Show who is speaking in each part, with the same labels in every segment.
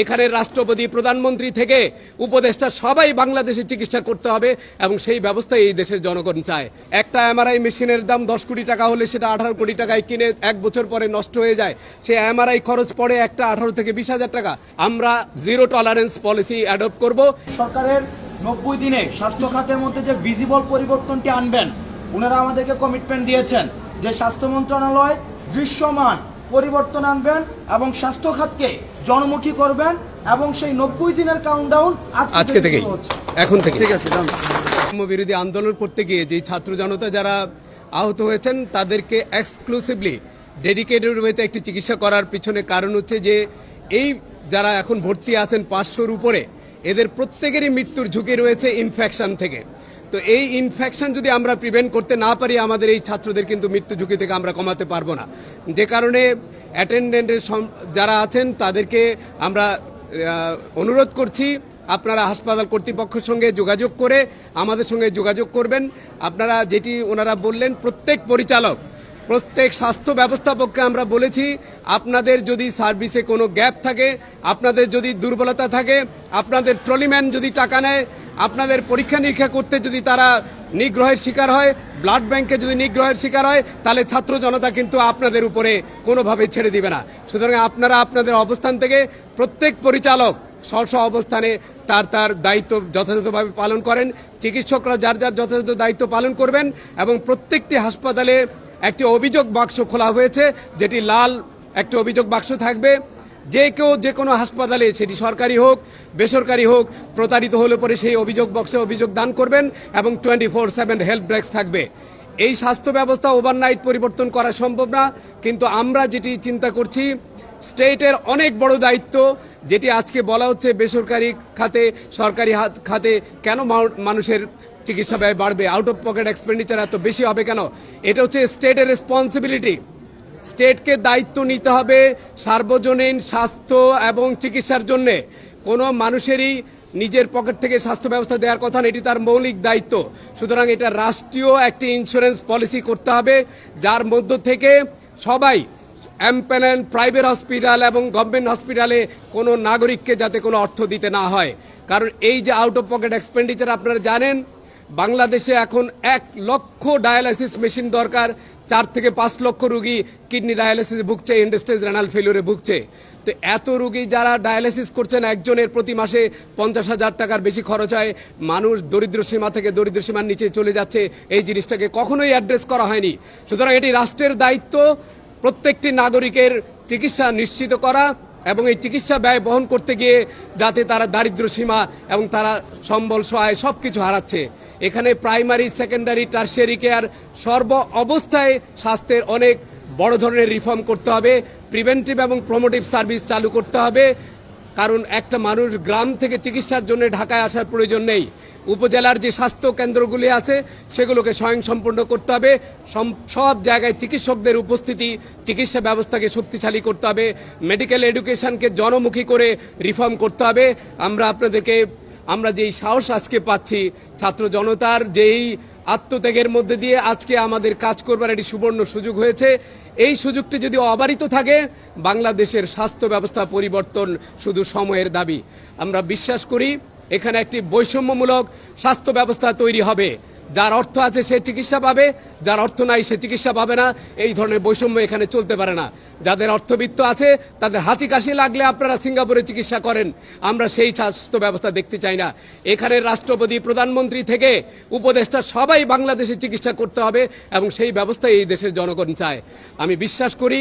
Speaker 1: এখানে রাষ্ট্রপতি, প্রধানমন্ত্রী থেকে উপদেষ্টা সবাই বাংলাদেশে চিকিৎসা করতে হবে এবং সেই ব্যবস্থা এই দেশের জনগণ চায়। একটা এমআরআই মেশিনের দাম দশ কোটি টাকা হলে সেটা আঠারো কোটি টাকায় কিনে এক বছর পরে নষ্ট হয়ে যায়। সে এমআরআই খরচ পড়ে একটা আঠারো থেকে বিশ হাজার টাকা। আমরা জিরো টলারেন্স পলিসি অ্যাডপ্ট করব।
Speaker 2: সরকারের নব্বই দিনে স্বাস্থ্য খাতের মধ্যে যে ভিজিবল পরিবর্তনটি আনবেন, ওনারা আমাদেরকে কমিটমেন্ট দিয়েছেন যে স্বাস্থ্য মন্ত্রণালয় দৃশ্যমান পরিবর্তন আনবেন এবং স্বাস্থ্য খাতকে জনমুখী করবেন এবং সেই নব্বই দিনের কাউন্টডাউন
Speaker 1: আজকে
Speaker 2: থেকে
Speaker 1: এখন থেকে
Speaker 2: ঠিক আছে
Speaker 1: বিরোধী আন্দোলন করতে গিয়ে যে ছাত্র জনতা যারা আহত হয়েছেন তাদেরকে এক্সক্লুসিভলি ডেডিকেটেড ওয়েতে একটি চিকিৎসা করার পিছনে কারণ হচ্ছে যে এই যারা এখন ভর্তি আছেন পাঁচশোর উপরে এদের প্রত্যেকেরই মৃত্যুর ঝুঁকি রয়েছে ইনফেকশন থেকে। তো এই ইনফেকশন যদি আমরা প্রিভেন্ট করতে না পারি, আমাদের এই ছাত্রদের কিন্তু মৃত্যু ঝুঁকি থেকে আমরা কমাতে পারব না। যে কারণে অ্যাটেন্ডেন্টের যারা আছেন, তাদেরকে আমরা অনুরোধ করছি, আপনারা হাসপাতাল কর্তৃপক্ষের সঙ্গে যোগাযোগ করে আমাদের সঙ্গে যোগাযোগ করবেন। আপনারা যেটি ওনারা বললেন, প্রত্যেক পরিচালক, প্রত্যেক স্বাস্থ্য ব্যবস্থাপককে আমরা বলেছি, আপনাদের যদি সার্ভিসে কোনো গ্যাপ থাকে, আপনাদের যদি দুর্বলতা থাকে, আপনাদের ট্রলিম্যান যদি টাকা নেয় আপনাদের পরীক্ষা নিরীক্ষা করতে যদি তারা নিগ্রহের শিকার হয় ব্লাড ব্যাংকে যদি নিগ্রহের শিকার হয়, তাহলে ছাত্র জনতা কিন্তু আপনাদের উপরে কোনোভাবে ছেড়ে দিবে না। সুতরাং আপনারা আপনাদের অবস্থান থেকে প্রত্যেক পরিচালক স্ব অবস্থানে তার তার দায়িত্ব যথাযথভাবে পালন করেন। চিকিৎসকরা যার যার যথাযথ দায়িত্ব পালন করবেন এবং প্রত্যেকটি হাসপাতালে একটি অভিযোগ বাক্স খোলা হয়েছে, যেটি লাল একটি অভিযোগ বাক্স থাকবে। যে কেউ যে কোনো হাসপাতালে সেটি সরকারি হোক, বেসরকারি হোক, প্রতারিত হলে পরে সেই অভিযোগ বক্সে অভিযোগ দান করবেন এবং twenty four seven help desk থাকবে। এই স্বাস্থ্য ব্যবস্থা ওভারনাইট পরিবর্তন করা সম্ভব না, কিন্তু আমরা যেটি চিন্তা করছি, স্টেটের অনেক বড় দায়িত্ব, যেটি আজকে বলা হচ্ছে বেসরকারি খাতে, সরকারি খাতে কেন মানুষের চিকিৎসা ব্যয় বাড়বে আউট অফ পকেট এক্সপেন্ডিচার এত বেশি হবে কেন? এটা হচ্ছে স্টেটের রেসপন্সিবিলিটি স্টেটকে দায়িত্ব নিতে হবে সার্বজনীন স্বাস্থ্য এবং চিকিৎসার জন্যে। কোনো মানুষেরই নিজের পকেট থেকে স্বাস্থ্য ব্যবস্থা দেওয়ার কথা না, এটি তার মৌলিক দায়িত্ব। সুতরাং এটা রাষ্ট্রীয় একটি ইন্স্যুরেন্স পলিসি করতে হবে, যার মধ্য থেকে সবাই অ্যাম্পেলেন প্রাইভেট হসপিটাল এবং গভর্নমেন্ট হসপিটালে কোনো নাগরিককে যাতে কোনো অর্থ দিতে না হয়। কারণ এই যে আউট অফ পকেট এক্সপেন্ডিচার আপনারা জানেন, বাংলাদেশে এখন এক লক্ষ ডায়ালাইসিস মেশিন দরকার চার থেকে পাঁচ লক্ষ রুগী কিডনি ডায়ালিসিস ভুগছে ইন্ডাস্ট্রিজ রেনাল ফেলিওরে ভুগছে। তো এত রুগী যারা ডায়ালিসিস করছেন, একজনের প্রতি মাসে পঞ্চাশ হাজার টাকার বেশি খরচ হয়। মানুষ দরিদ্র সীমা থেকে দরিদ্র সীমার নিচে চলে যাচ্ছে। এই জিনিসটাকে কখনোই অ্যাড্রেস করা হয়নি। সুতরাং এটি রাষ্ট্রের দায়িত্ব প্রত্যেকটি নাগরিকের চিকিৎসা নিশ্চিত করা। এবং এই চিকিৎসা ব্যয় বহন করতে গিয়ে যাতে তারা দারিদ্র সীমা এবং তারা সম্বল, সহায় সব কিছু হারাচ্ছে। এখানে প্রাইমারি, সেকেন্ডারি, টার্সিয়ারি কেয়ার সর্ব অবস্থায় স্বাস্থ্যের অনেক বড় ধরনের রিফর্ম করতে হবে, প্রিভেন্টিভ এবং প্রমোটিভ সার্ভিস চালু করতে হবে। কারণ একটা মানুষ গ্রাম থেকে চিকিৎসার জন্য ঢাকায় আসার প্রয়োজন নেই। উপজেলার যে স্বাস্থ্য কেন্দ্রগুলি আছে, সেগুলোকে স্বয়ংসম্পূর্ণ করতে হবে। সব জায়গায় চিকিৎসকদের উপস্থিতি, চিকিৎসা ব্যবস্থাকে শক্তিশালী করতে হবে। মেডিকেল এডুকেশনকে জনমুখী করে রিফর্ম করতে হবে। আমরা আপনাদেরকে আমরা যেই সাহস আজকে পাচ্ছি, ছাত্র জনতার যেই আত্মত্যাগের মধ্যে দিয়ে আজকে আমাদের কাজ করবার একটি সুবর্ণ সুযোগ হয়েছে। এই সুযোগটি যদি অবারিত থাকে, বাংলাদেশের স্বাস্থ্য ব্যবস্থা পরিবর্তন শুধু সময়ের দাবি। আমরা বিশ্বাস করি, এখানে একটি বৈষম্যমূলক স্বাস্থ্য ব্যবস্থা তৈরি হবে। যার অর্থ আছে সে চিকিৎসা পাবে, যার অর্থ নাই সে চিকিৎসা পাবে না, এই ধরনের বৈষম্য এখানে চলতে পারে না। যাদের অর্থবিত্ত আছে, তাদের হাঁচি কাশি লাগলে আপনারা সিঙ্গাপুরে চিকিৎসা করেন। আমরা সেই স্বাস্থ্য ব্যবস্থা দেখতে চাই না। এখানে রাষ্ট্রপতি, প্রধানমন্ত্রী থেকে উপদেষ্টা সবাই বাংলাদেশে চিকিৎসা করতে হবে এবং সেই ব্যবস্থা এই দেশের জনগণ চায়। আমি বিশ্বাস করি,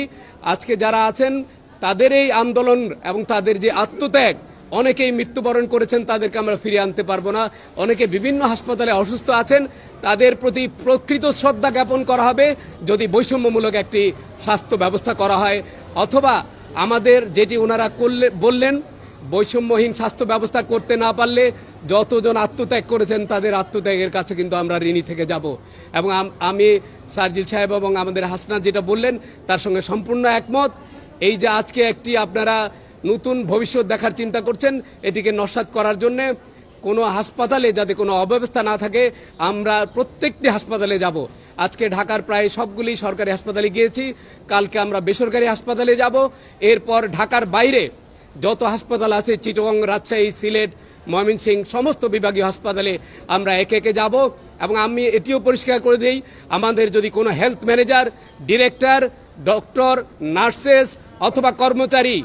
Speaker 1: আজকে যারা আছেন, তাদের এই আন্দোলন এবং তাদের যে আত্মত্যাগ অনেকেই মৃত্যুবরণ করেছেন, তাদেরকে আমরা ফিরিয়ে আনতে পারব না। অনেকে বিভিন্ন হাসপাতালে অসুস্থ আছেন, তাদের প্রতি প্রকৃত শ্রদ্ধা জ্ঞাপন করা হবে যদি বৈষম্যমূলক একটি স্বাস্থ্য ব্যবস্থা করা হয়। অথবা আমাদের যেটি ওনারা করলে, বললেন, বৈষম্যহীন স্বাস্থ্য ব্যবস্থা করতে না পারলে যতজন আত্মত্যাগ করেছেন, তাদের আত্মত্যাগের কাছে কিন্তু আমরা ঋণী থেকে যাব। এবং আমি সার্জিল সাহেব এবং আমাদের হাসনাত যেটা বললেন, তার সঙ্গে সম্পূর্ণ একমত। এই যে আজকে একটি আপনারা নতুন ভবিষ্যৎ দেখার চিন্তা করছেন, এটিকে নস্বাত করার জন্য কোনো হাসপাতালে যাতে কোনো অব্যবস্থা না থাকে, আমরা প্রত্যেকটি হাসপাতালে যাব। আজকে ঢাকার প্রায় সবগুলি সরকারি হাসপাতালে গিয়েছি, কালকে আমরা বেসরকারি হাসপাতালে যাব। এরপর ঢাকার বাইরে যত হাসপাতাল আছে, চিটগং, রাজশাহী, সিলেট, ময়মনসিংহ, সমস্ত বিভাগীয় হাসপাতালে আমরা একে একে যাব এবং আমি এটিও পরিষ্কার করে দিই, আমাদের যদি কোনো health manager, director, doctor, nurses অথবা কর্মচারী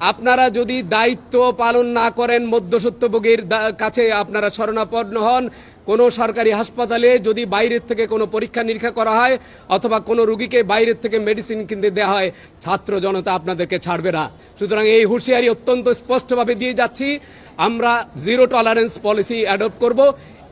Speaker 1: আপনারা যদি দায়িত্ব পালন না করেন মধ্যসত্যভোগীর কাছে আপনারা শরণাপন্ন হন। কোনো সরকারি হাসপাতালে যদি বাইরের থেকে কোনো পরীক্ষা নিরীক্ষা করা হয়, অথবা কোনো রুগীকে বাইরের থেকে মেডিসিন কিনতে দেওয়া হয়, ছাত্র জনতা আপনাদেরকে ছাড়বে না। সুতরাং এই হুঁশিয়ারি অত্যন্ত স্পষ্টভাবে দিয়ে যাচ্ছি। আমরা জিরো টলারেন্স পলিসি অ্যাডপ্ট করব।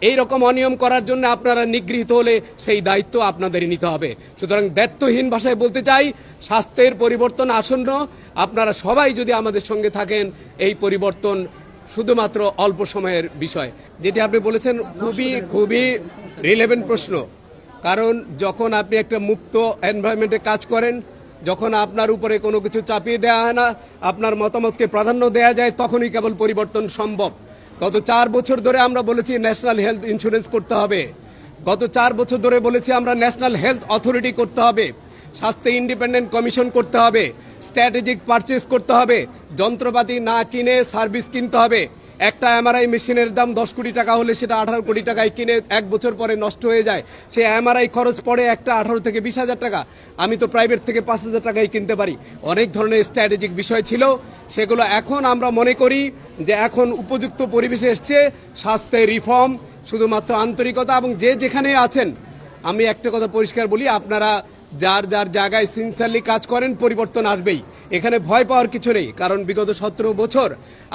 Speaker 1: এই রকম অনিয়ম করার জন্য আপনারা নিগৃহীত হলে সেই দায়িত্ব আপনাদেরই নিতে হবে। সুতরাং দায়িত্বহীন ভাষায় বলতে চাই, স্বাস্থ্যের পরিবর্তন আসন্ন। আপনারা সবাই যদি আমাদের সঙ্গে থাকেন, এই পরিবর্তন শুধুমাত্র অল্প সময়ের বিষয়। যেটি আপনি বলেছেন, খুবই খুবই রিলেভেন্ট প্রশ্ন। কারণ যখন আপনি একটা মুক্ত এনভায়রনমেন্টে কাজ করেন, যখন আপনার উপরে কোনো কিছু চাপিয়ে দেওয়া হয় না, আপনার মতামতকে প্রাধান্য দেওয়া যায়, তখনই কেবল পরিবর্তন সম্ভব। গত চার বছর ধরে আমরা বলেছি ন্যাশনাল হেলথ ইন্স্যুরেন্স করতে হবে। গত চার বছর ধরে বলেছি আমরা ন্যাশনাল হেলথ অথরিটি করতে হবে। স্বাস্থ্য ইন্ডিপেন্ডেন্ট কমিশন করতে হবে। স্ট্র্যাটেজিক পারচেস করতে হবে। যন্ত্রপাতি না কিনে সার্ভিস কিনতে হবে। একটা এমআরআই মেশিনের দাম দশ কোটি টাকা হলে সেটা আঠারো কোটি টাকায় কিনে এক বছর পরে নষ্ট হয়ে যায়। সে এমআরআই খরচ পড়ে একটা আঠারো থেকে বিশ হাজার টাকা। আমি তো প্রাইভেট থেকে পাঁচ হাজার টাকায় কিনতে পারি। অনেক ধরনের স্ট্র্যাটেজিক বিষয় ছিল। সেগুলো এখন আমরা মনে করি যে এখন উপযুক্ত পরিবেশে এসছে স্বাস্থ্যের রিফর্ম শুধুমাত্র আন্তরিকতা এবং যে যেখানে আছেন। আমি একটা কথা পরিষ্কার বলি, আপনারা যার যার জায়গায় সিনসিয়ারলি কাজ করেন, পরিবর্তন আসবেই। এখানে ভয় পাওয়ার কিছু নেই, কারণ বিগত সতেরো বছর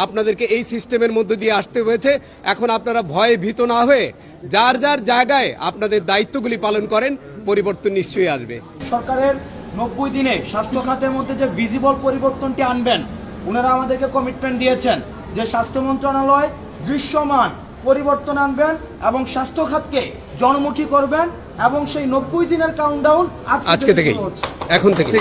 Speaker 1: আপনাদেরকে এই সিস্টেমের মধ্যে দিয়ে আসতে হয়েছে। এখন আপনারা ভয়ে ভীত না হয়ে যার যার জায়গায় আপনাদের দায়িত্বগুলি পালন করেন, পরিবর্তন নিশ্চয়ই আসবে।
Speaker 2: সরকারের নব্বই দিনে স্বাস্থ্য খাতের মধ্যে যে ভিজিবল পরিবর্তনটি আনবেন, ওনারা আমাদেরকে কমিটমেন্ট দিয়েছেন যে স্বাস্থ্য মন্ত্রণালয় দৃশ্যমান পরিবর্তন আনবেন এবং স্বাস্থ্য খাতকে জনমুখী করবেন এবং সেই নব্বই দিনের কাউন্টডাউন
Speaker 1: আজকে থেকে এখন থেকে